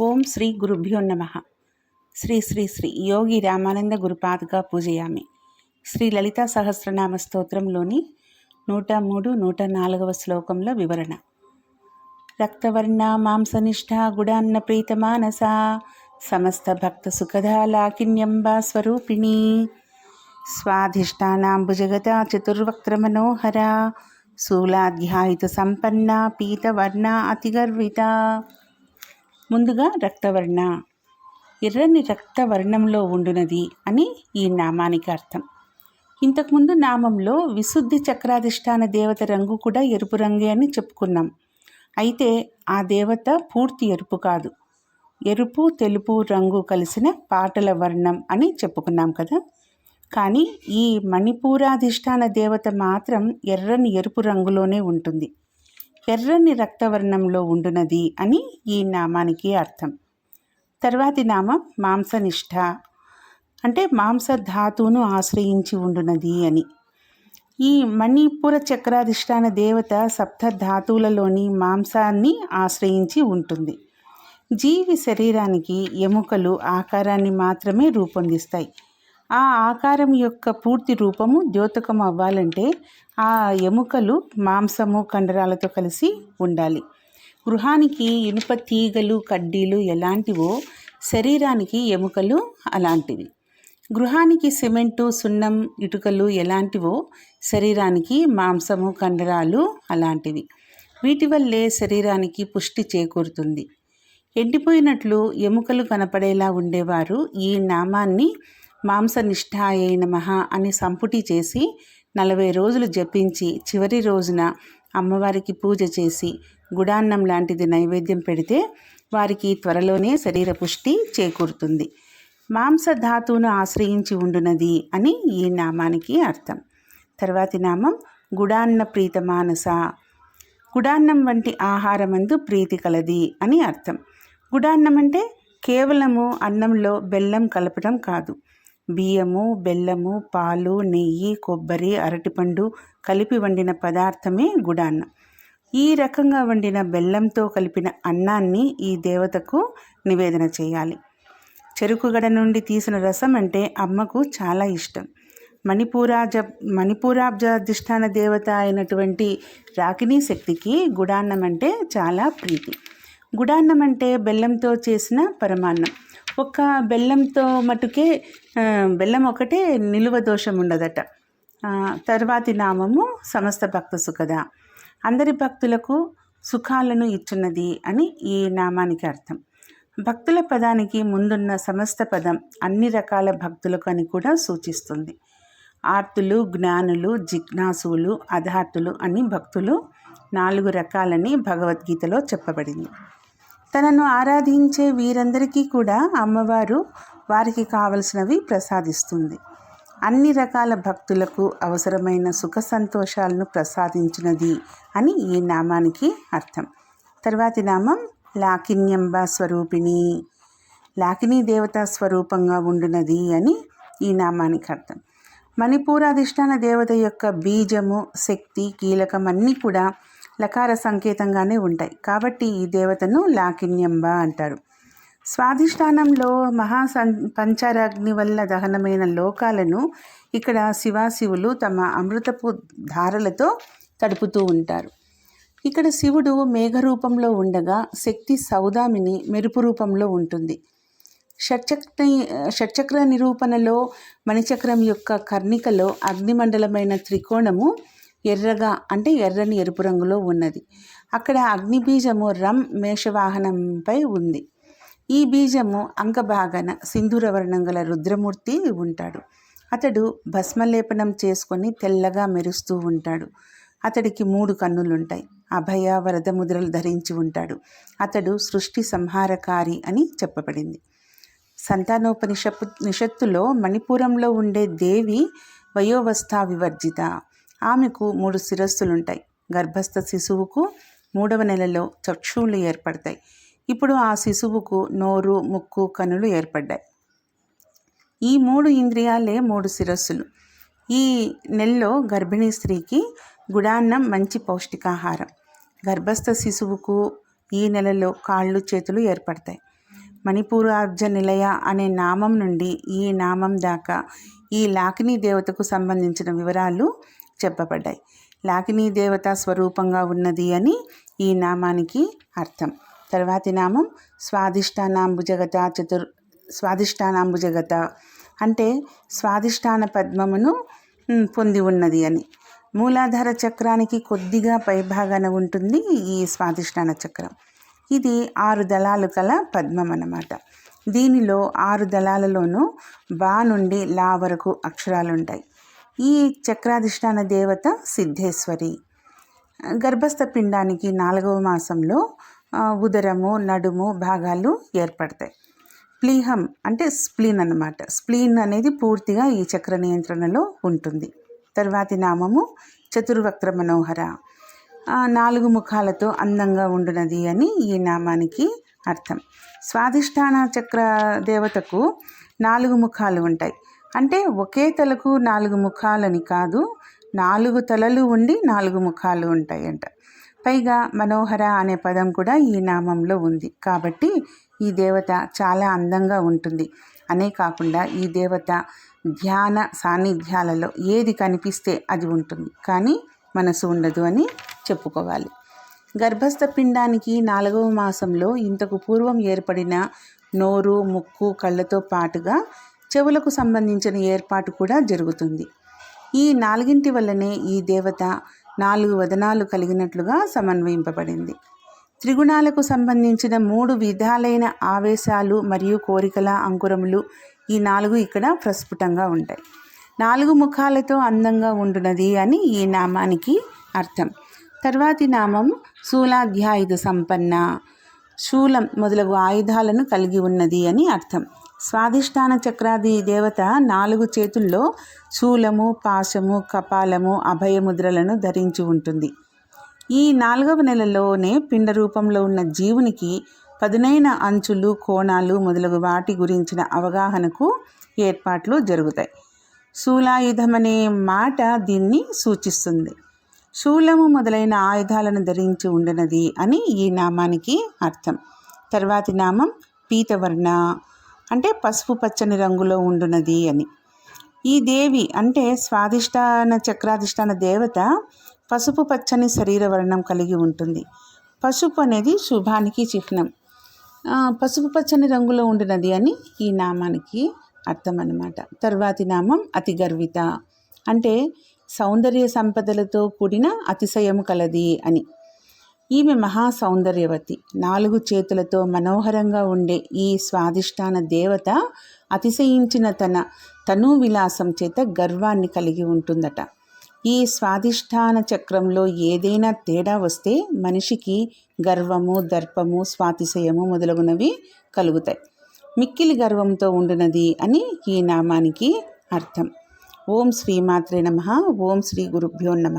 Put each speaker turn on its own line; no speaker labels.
ఓం శ్రీ గురుభ్యో నమ. శ్రీ శ్రీ శ్రీ యోగి రామానంద గురుపాదుగా పూజయామి. శ్రీ లలిత సహస్రనామ స్తోత్రంలోని నూట మూడు నూట నాలుగవ శ్లోకంలో వివరణ. రక్తవర్ణ మాంసనిష్ట గుడాన్న ప్రీతమానస సమస్త భక్త సుఖదా లాకిన్యంబా స్వరూపిణి. స్వాధిష్టానాంబుజగత చతుర్వక్త్ర మనోహర శూలాధ్యాయుత సంపన్న పీతవర్ణ అతిగర్విత. ముందుగా రక్తవర్ణ. ఎర్రని రక్తవర్ణంలో ఉండునది అని ఈ నామానికి అర్థం. ఇంతకుముందు నామంలో విశుద్ధి చక్రాధిష్టాన దేవత రంగు కూడా ఎరుపు రంగే అని చెప్పుకున్నాం. అయితే ఆ దేవత పూర్తి ఎరుపు కాదు. ఎరుపు తెలుపు రంగు కలిసిన పాటల వర్ణం అని చెప్పుకున్నాం కదా. కానీ ఈ మణిపూరాధిష్టాన దేవత మాత్రం ఎర్రని ఎరుపు రంగులోనే ఉంటుంది. ఎర్రని రక్తవర్ణంలో ఉండునది అని ఈ నామానికి అర్థం. తర్వాతి నామం మాంసనిష్ట. అంటే మాంసధాతువును ఆశ్రయించి ఉండునది అని. ఈ మణిపుర చక్రాధిష్టాన దేవత సప్త ధాతువులలోని మాంసాన్ని ఆశ్రయించి ఉంటుంది. జీవి శరీరానికి ఎముకలు ఆకారాన్ని మాత్రమే రూపొందిస్తాయి. ఆ ఆకారం యొక్క పూర్తి రూపము ద్యోతకం అవ్వాలంటే ఆ ఎముకలు మాంసము కండరాలతో కలిసి ఉండాలి. గృహానికి ఇనుప తీగలు కడ్డీలు ఎలాంటివో శరీరానికి ఎముకలు అలాంటివి. గృహానికి సిమెంటు సున్నం ఇటుకలు ఎలాంటివో శరీరానికి మాంసము కండరాలు అలాంటివి. వీటి వల్లే శరీరానికి పుష్టి చేకూరుతుంది. ఎండిపోయినట్లు ఎముకలు కనపడేలా ఉండేవారు ఈ నామాన్ని మాంసనిష్ఠాయ నమ అని సంపుటి చేసి నలభై రోజులు జపించి చివరి రోజున అమ్మవారికి పూజ చేసి గుడాన్నం లాంటిది నైవేద్యం పెడితే వారికి త్వరలోనే శరీర పుష్టి చేకూరుతుంది. మాంసధాతువును ఆశ్రయించి ఉండునది అని ఈ నామానికి అర్థం. తర్వాతి నామం గుడాన్న ప్రీత మానస. గుడాన్నం వంటి ఆహారమందు ప్రీతి కలది అని అర్థం. గుడాన్నం అంటే కేవలము అన్నంలో బెల్లం కలపడం కాదు. బియ్యము బెల్లము పాలు నెయ్యి కొబ్బరి అరటిపండు కలిపి వండిన పదార్థమే గుడాన్నం. ఈ రకంగా వండిన బెల్లంతో కలిపిన అన్నాన్ని ఈ దేవతకు నివేదన చేయాలి. చెరుకుగడ నుండి తీసిన రసం అంటే అమ్మకు చాలా ఇష్టం. మణిపూరాజ మణిపూరాబ్జాధిష్టాన దేవత అయినటువంటి రాకినీ శక్తికి గుడాన్నం అంటే చాలా ప్రీతి. గుడాన్నం అంటే బెల్లంతో చేసిన పరమాన్నం. ఒక బెల్లంతో మటుకే బెల్లం ఒకటే నిలువ దోషం ఉండదట. తర్వాతి నామము సమస్త భక్త సుఖద. అందరి భక్తులకు సుఖాలను ఇచ్చున్నది అని ఈ నామానికి అర్థం. భక్తుల పదానికి ముందున్న సమస్త పదం అన్ని రకాల భక్తులకు అని కూడా సూచిస్తుంది. ఆర్తులు జ్ఞానులు జిజ్ఞాసులు అధార్తులు అని భక్తులు నాలుగు రకాలని భగవద్గీతలో చెప్పబడింది. తనను ఆరాధించే వీరందరికీ కూడా అమ్మవారు వారికి కావలసినవి ప్రసాదిస్తుంది. అన్ని రకాల భక్తులకు అవసరమైన సుఖ సంతోషాలను ప్రసాదించినది అని ఈ నామానికి అర్థం. తర్వాతి నామం లాకిన్యంబ స్వరూపిణి. లాకిని దేవత స్వరూపంగా ఉండునది అని ఈ నామానికి అర్థం. మణిపూరాధిష్టాన దేవత యొక్క బీజము శక్తి కీలకం అన్నీ కూడా లకార సంకేతంగానే ఉంటాయి. కాబట్టి ఈ దేవతను లాకిన్యంబ అంటారు. స్వాధిష్టానంలో మహా పంచారాగ్ని వల్ల దహనమైన లోకాలను ఇక్కడ శివాశివులు తమ అమృతపు ధారలతో తడుపుతూ ఉంటారు. ఇక్కడ శివుడు మేఘరూపంలో ఉండగా శక్తి సౌదామిని మెరుపు రూపంలో ఉంటుంది. షట్చక్ర షట్చక్ర నిరూపణలో మణిచక్రం యొక్క కర్ణికలో అగ్నిమండలమైన త్రికోణము ఎర్రగా అంటే ఎర్రని ఎరుపు రంగులో ఉన్నది. అక్కడ అగ్నిబీజము రమ్ మేషవాహనంపై ఉంది. ఈ బీజము అంగభాగన సింధూర వర్ణం గల రుద్రమూర్తి ఉంటాడు. అతడు భస్మలేపనం చేసుకొని తెల్లగా మెరుస్తూ ఉంటాడు. అతడికి మూడు కన్నులుంటాయి. అభయ వరద ముద్రలు ధరించి ఉంటాడు. అతడు సృష్టి సంహారకారి అని చెప్పబడింది. సంతానోపనిషపు నిషత్తులో మణిపురంలో ఉండే దేవి వయోవస్థా వివర్జిత. ఆమెకు మూడు శిరస్సులుంటాయి. గర్భస్థ శిశువుకు మూడవ నెలలో చక్షువులు ఏర్పడతాయి. ఇప్పుడు ఆ శిశువుకు నోరు ముక్కు కనులు ఏర్పడ్డాయి. ఈ మూడు ఇంద్రియాలే మూడు శిరస్సులు. ఈ నెలలో గర్భిణీ స్త్రీకి గుడాన్నం మంచి పౌష్టికాహారం. గర్భస్థ శిశువుకు ఈ నెలలో కాళ్ళు చేతులు ఏర్పడతాయి. మణిపూరార్జ నిలయ అనే నామం నుండి ఈ నామం దాకా ఈ లాకినీ దేవతకు సంబంధించిన వివరాలు చెప్పబడ్డాయి. లాకినీ దేవత స్వరూపంగా ఉన్నది అని ఈ నామానికి అర్థం. తర్వాతి నామం స్వాదిష్టానాంబుజగత చతుర్ స్వాదిష్టానాంబుజగత అంటే స్వాదిష్టాన పద్మమును పొంది ఉన్నది అని. మూలాధార చక్రానికి కొద్దిగా పైభాగాన ఉంటుంది ఈ స్వాదిష్టాన చక్రం. ఇది ఆరు దళాలు కల పద్మం అన్నమాట దీనిలో ఆరు దళాలలోనూ బా నుండి లా వరకు అక్షరాలు ఉంటాయి ఈ చక్రాధిష్టాన దేవత సిద్ధేశ్వరి. గర్భస్థ పిండానికి నాలుగవ మాసంలో ఉదరము నడుము భాగాలు ఏర్పడతాయి. ప్లీహం అంటే స్ప్లీన్ అన్నమాట. స్ప్లీన్ అనేది పూర్తిగా ఈ చక్ర నియంత్రణలో ఉంటుంది. తర్వాతి నామము చతుర్వక్ర మనోహర. నాలుగు ముఖాలతో అందంగా ఉండునది అని ఈ నామానికి అర్థం. స్వాధిష్టాన చక్ర దేవతకు నాలుగు ముఖాలు ఉంటాయి. అంటే ఒకే తలకు నాలుగు ముఖాలని కాదు నాలుగు తలలు ఉండి నాలుగు ముఖాలు ఉంటాయంట. పైగా మనోహర అనే పదం కూడా ఈ నామంలో ఉంది. కాబట్టి ఈ దేవత చాలా అందంగా ఉంటుంది. అనే కాకుండా ఈ దేవత ధ్యాన సాన్నిధ్యాలలో ఏది కనిపిస్తే అది ఉంటుంది. కానీ మనసు ఉండదు అని చెప్పుకోవాలి. గర్భస్థ పిండానికి నాలుగవ మాసంలో ఇంతకు పూర్వం ఏర్పడిన నోరు ముక్కు కళ్ళతో పాటుగా చెవులకు సంబంధించిన ఏర్పాటు కూడా జరుగుతుంది. ఈ నాలుగింటి వల్లనే ఈ దేవత నాలుగు వదనాలు కలిగినట్లుగా సమన్వయింపబడింది. త్రిగుణాలకు సంబంధించిన మూడు విధాలైన ఆవేశాలు మరియు కోరికల అంకురములు ఈ నాలుగు ఇక్కడ ప్రస్ఫుటంగా ఉంటాయి. నాలుగు ముఖాలతో అందంగా ఉండునది అని ఈ నామానికి అర్థం. తర్వాతి నామం శూలాధ్యాయుధ సంపన్న శూలం మొదలగు ఆయుధాలను కలిగి ఉన్నది అని అర్థం. స్వాధిష్టాన చక్రాది దేవత నాలుగు చేతుల్లో శూలము పాశము కపాలము అభయముద్రలను ధరించి ఉంటుంది. ఈ నాలుగవ నెలలోనే పిండ రూపంలో ఉన్న జీవునికి పదునైన అంచులు కోణాలు మొదలగు వాటి గురించిన అవగాహనకు ఏర్పాట్లు జరుగుతాయి. శూలాయుధం అనే మాట దీన్ని సూచిస్తుంది. శూలము మొదలైన ఆయుధాలను ధరించి ఉండనది అని ఈ నామానికి అర్థం. తర్వాతి నామం పీతవర్ణ. అంటే పసుపు పచ్చని రంగులో ఉండునది అని. ఈ దేవి అంటే స్వాదిష్టాన చక్రాధిష్టాన దేవత పసుపు పచ్చని శరీర వర్ణం కలిగి ఉంటుంది. పసుపు అనేది శుభానికి చిహ్నం. పసుపు పచ్చని రంగులో ఉండినది అని ఈ నామానికి అర్థం అన్నమాట తర్వాతి నామం అతి గర్విత అంటే సౌందర్య సంపదలతో కూడిన అతిశయము కలది అని. ఈమె మహా సౌందర్యవతి నాలుగు చేతులతో మనోహరంగా ఉండే ఈ స్వాదిష్టాన దేవత అతిశయించిన తన తను విలాసం చేత గర్వాన్ని కలిగి ఉంటుందట. ఈ స్వాదిష్టాన చక్రంలో ఏదైనా తేడా వస్తే మనిషికి గర్వము దర్పము స్వాతిశయము మొదలగునవి కలుగుతాయి. మిక్కిలి గర్వంతో ఉండినది అని ఈ నామానికి అర్థం. ఓం శ్రీమాత్రే నమ. ఓం శ్రీ గురుభ్యో నమ.